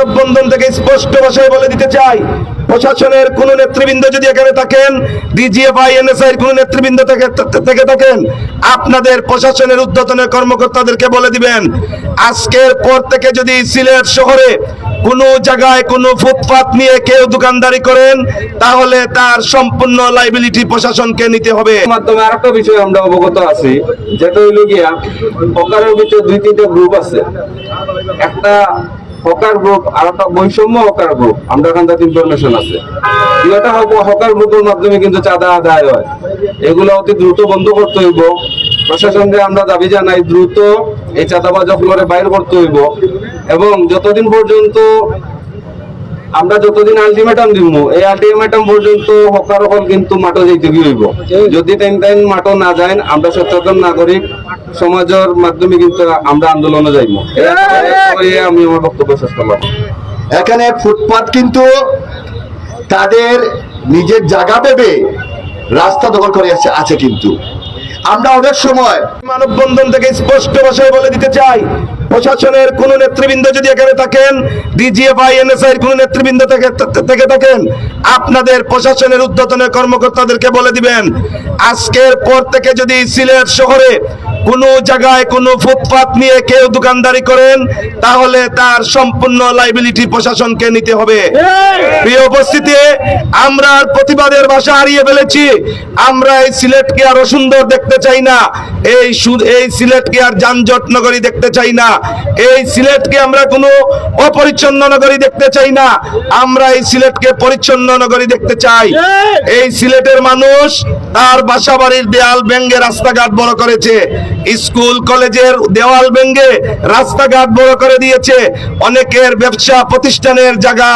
মানববন্ধন থেকে স্পষ্ট ভাষায় বলে দিতে চাই, প্রশাসনের কোন নেতৃবৃন্দ যদি এখানে থাকেন ডিজিএফআই এনএসআই কোন নেতৃবৃন্দ থেকে থেকে থাকেন, আপনাদের প্রশাসনের উদ্যতনের কর্মকর্তাদেরকে বলে দিবেন। আজকের পর থেকে যদি সিলেট শহরে কোনো জায়গায় কোনো ফুটপাত নিয়ে কেউ দোকানদারি করেন, তাহলে তার সম্পূর্ণ লাইবিলিটি প্রশাসনকে নিতে হবে। মাধ্যমে আরেকটা বিষয় আমরা অবগত আছি, যেটা হইল গিয়া হকারের ভিতরে দুই তিনটা গ্রুপ আছে। একটা হকার গ্রুপ আর একটা বৈষম্য হকার গ্রুপ। আমরা এখান থেকে ইনফরমেশন আছে। দুইটা হকার গ্রুপের মাধ্যমে কিন্তু চাঁদা আদায় হয়। এগুলো অতি দ্রুত বন্ধ করতে হইব। প্রশাসনকে আমরা দাবি জানাই, দ্রুত এই চাঁদাবাজ করে বাইর করতে হইব। এবং যতদিন পর্যন্ত আমরা যতদিন আলটিমেটাম দিব, এই আলটিমেটাম পর্যন্ত হকার হল কিন্তু মাঠে যাইতে কি হইব। যদি টাইম টাইম মাঠও না যায় আমরা সচেতন নাগরিক সমাজের মাধ্যমে কিন্তু আমরা আন্দোলনে যাইব। আমি আমার বক্তব্য শেষ করলাম। এখানে ফুটপাত কিন্তু তাদের নিজের জায়গা ভেবে রাস্তা দখল করে আছে আছে কিন্তু। আমরা অনেক সময় মানববন্ধন থেকে স্পষ্ট ভাষায় বলে দিতে চাই, প্রশাসনের কোন নেতৃবৃন্দ যদি এখানে থাকেন, ডিজিএফআই এনএসআই কোন নেতৃবৃন্দ থেকে থেকে থাকেন, আপনাদের প্রশাসনের উদ্যতনের কর্মকর্তাদেরকে বলে দিবেন, আজকের পর থেকে যদি সিলেট শহরে কোনো জায়গায় কোনো ফুটপাত নিয়ে কেউ দোকানদারি করেন তাহলে তার সম্পূর্ণ লাইবিলিটি প্রশাসনকে নিতে হবে। প্রিয় উপস্থিতি আমরা আর প্রতিবাদের ভাষা হারিয়ে ফেলেছি। আমরা এই সিলেটকে আরও সুন্দর দেখতে চাই না। এই এই সিলেটকে আর যানজট নগরী দেখতে চাই না। এই সিলেটকে আমরা কোনো অপরিচ্ছন্ন নগরী দেখতে চাই না। আমরা এই সিলেটকে পরিচ্ছন্ন নগরী দেখতে চাই। এই সিলেটের মানুষ তার বাসা বাড়ির দেয়াল ভেঙ্গে রাস্তাঘাট বড় করেছে। স্কুল, কলেজের দেওয়াল ভেঙ্গে রাস্তাঘাট বড় করে দিয়েছে। অনেকের ব্যবসা প্রতিষ্ঠানের জায়গা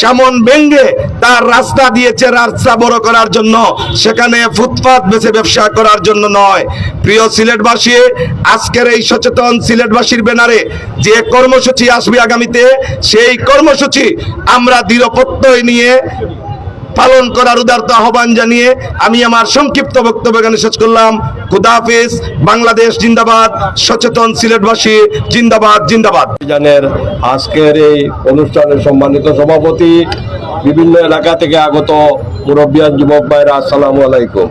সামন ভেঙ্গে তার রাস্তা দিয়েছে রাস্তা বড় করার জন্য। সেখানে ফুটপাথ বেছে ব্যবসা করার জন্য নয়। প্রিয় সিলেটবাসী, আজকের এই সচেতন সিলেটবাসীর ব্যানারে যে কর্মসূচি আসবে আগামীতে, সেই কর্মসূচি আমরা দৃঢ় নিয়ে পালন করার উদারত আহ্বান জানিয়ে আমি আমার সংক্ষিপ্ত বক্তব্য এখানে শেষ করলাম। খুদাহাফিজ বাংলাদেশ জিন্দাবাদ, সচেতন সিলেটবাসী, জিন্দাবাদ জিন্দাবাদ। অভিযানের আজকের এই অনুষ্ঠানের সম্মানিত সভাপতি, বিভিন্ন এলাকা থেকে আগত মুরব্বিয়ান যুবক ভাইরা, আসসালামু আলাইকুম।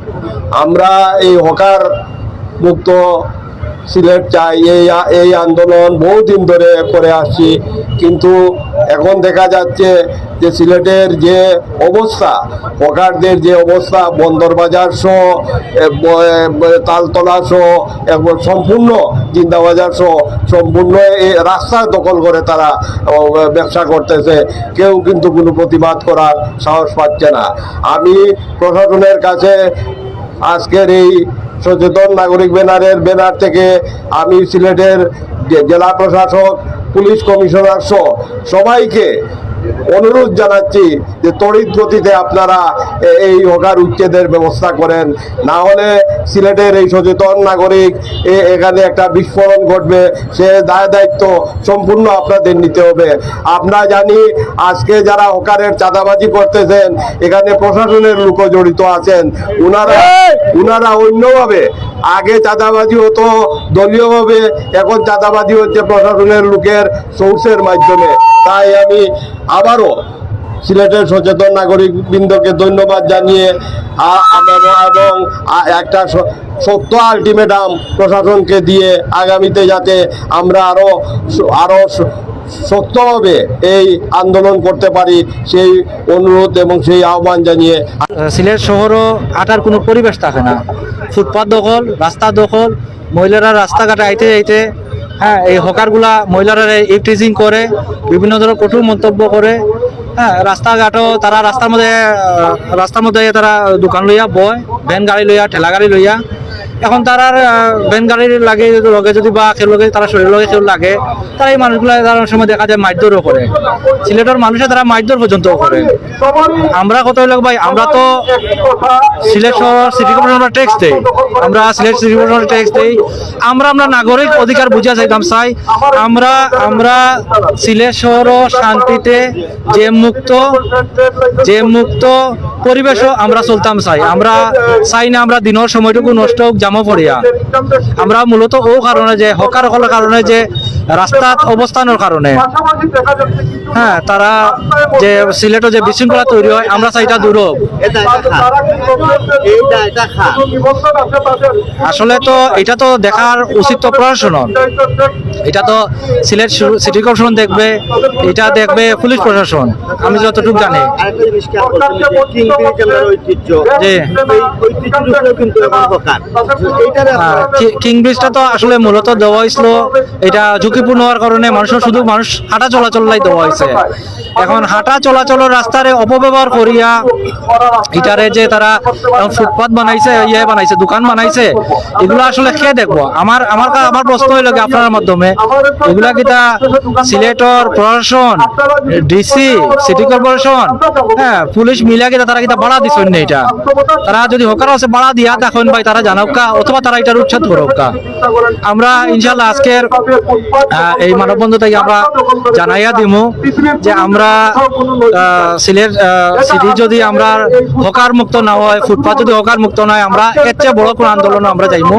আমরা এই হকার মুক্ত সিলেট চাই, এই এই আন্দোলন বহুদিন ধরে করে আসছি, কিন্তু এখন দেখা যাচ্ছে যে সিলেটের যে অবস্থা হকারদের যে অবস্থা, বন্দর বাজার সহ তালতলা সহ এবং সম্পূর্ণ জিন্দাবাজার সহ, সম্পূর্ণ এই রাস্তা দখল করে তারা ব্যবসা করতেছে। কেউ কিন্তু কোনো প্রতিবাদ করার সাহস পাচ্ছে না। আমি প্রশাসনের কাছে আজকের এই সচেতন নাগরিক ব্যানারের ব্যানার থেকে আমি সিলেটের জেলা প্রশাসক পুলিশ কমিশনার সহ সবাইকে অনুরোধ জানাচ্ছি যে তড়িৎ গতিতে আপনারা এই হকার উচ্ছেদের ব্যবস্থা করেন। না হলে সিলেটের এই সচেতন নাগরিক এখানে একটা বিস্ফোরণ ঘটবে। সে দায় দায়িত্ব সম্পূর্ণ আপনাদের নিতে হবে। আমরা জানি আজকে যারা হকারের চাঁদাবাজি করতেছেন এখানে প্রশাসনের লোকও জড়িত আছেন। উনারা উনারা অন্যভাবে আগে চাঁদাবাজি হতো দলীয়ভাবে এখন চাঁদাবাজি হচ্ছে প্রশাসনের লোকের সোর্সের মাধ্যমে। তাই আমি আবারও সিলেটের সচেতন নাগরিক বৃন্দকে ধন্যবাদ জানিয়ে এবং একটা সত্য আলটিমেটাম প্রশাসনকে দিয়ে আগামীতে যাতে আমরা আরও আরও সত্যভাবে এই আন্দোলন করতে পারি, সেই অনুরোধ এবং সেই আহ্বান জানিয়ে সিলেট শহরও আটার কোনো পরিবেশ থাকে না। ফুটপাথ দখল, রাস্তা দখল, মহিলারা রাস্তাঘাটে আইতে যাইতে হ্যাঁ এই হকারগুলা মহিলারা ইফটিজিং করে, বিভিন্ন ধরনের কঠোর মন্তব্য করে। হ্যাঁ রাস্তাঘাটও তারা রাস্তার মধ্যে রাস্তার মধ্যে তারা দোকান লইয়া বয়, ভ্যান গাড়ি লইয়া, ঠেলা গাড়ি লইয়া এখন তারা ভ্যান গাড়ির লাগে লগে, যদি বা কেউ লগে, তারা শরীর লগে কেউ লাগে, তারা এই মানুষগুলো তারা সময় দেখা যায় মারধরও করে। সিলেটের মানুষে তারা মারধর পর্যন্ত করে। আমরা কত লোক ভাই, আমরা তো সিলেট শহর সিটি কর্পোরেশন ট্যাক্স দেই। আমরা সিলেট সিটি কর্পোরেশন ট্যাক্স দেই। আমরা আমরা নাগরিক অধিকার বুঝা চাইতাম চাই আমরা আমরা সিলেট শহর শান্তিতে যে মুক্ত যে মুক্ত পরিবেশও আমরা চলতাম চাই আমরা চাই না, আমরা দিনের সময়টুকু নষ্ট হোক জামা পড়িয়া। আমরা মূলত ও কারণে যে হকার হলের কারণে যে রাস্তাত অবস্থানের কারণে। হ্যাঁ তারা যে সিলেটে যে বিশৃঙ্খলা তৈরি হয় আমরা চাই এটা দূর আসলে তো এটা তো দেখার উচিত তো প্রশাসনের এটা তো সিলেট সিটি কর্পোরেশন দেখবে এটা দেখবে পুলিশ প্রশাসন। আমি যতটুকু জানি। ঐতিহ্য জি। এই ঐতিহ্যের উপরেও কিন্তু এখন হকার এইটারে আপনারা কিং ব্রিজটা তো আসলে মূলত দেওয়া হয়েছিল, এটা ঝুঁকিপূর্ণ হওয়ার কারণে মানুষের শুধু মানুষ হাঁটা চলাচল লাই দেওয়া হয়েছে। এখন হাঁটা চলাচলের রাস্তারে অপব্যবহার করিয়া এটারে যে তারা ফুটপাত বানাইছে ইয়ে বানাইছে, দোকান বানাইছে, এগুলো আসলে খেয়ে দেখব? আমার আমার আমার প্রশ্ন হইল আপনার মাধ্যমে? এগুলা কিতা সিলেটর প্রশাসন, ডিসি, সিটি কর্পোরেশন? হ্যাঁ পুলিশ মিলা কিতা তারা কিতা বাড়া দিছেন এটা? তারা যদি হকার আছে, বাড়া দিয়া দেখেন ভাই, তারা জানাক কা অথবা তারা এটার উচ্ছেদ করুক কা আমরা ইনশাল্লাহ আজকের এই মানববন্ধ থেকে আমরা জানাইয়া দিমু যে আমরা সিলেট সিটি যদি আমরা হকার মুক্ত না হয় ফুটপাথ যদি হকার মুক্ত না হয়, আমরা এর চেয়ে বড় কোনো আন্দোলন আমরা যাইমু।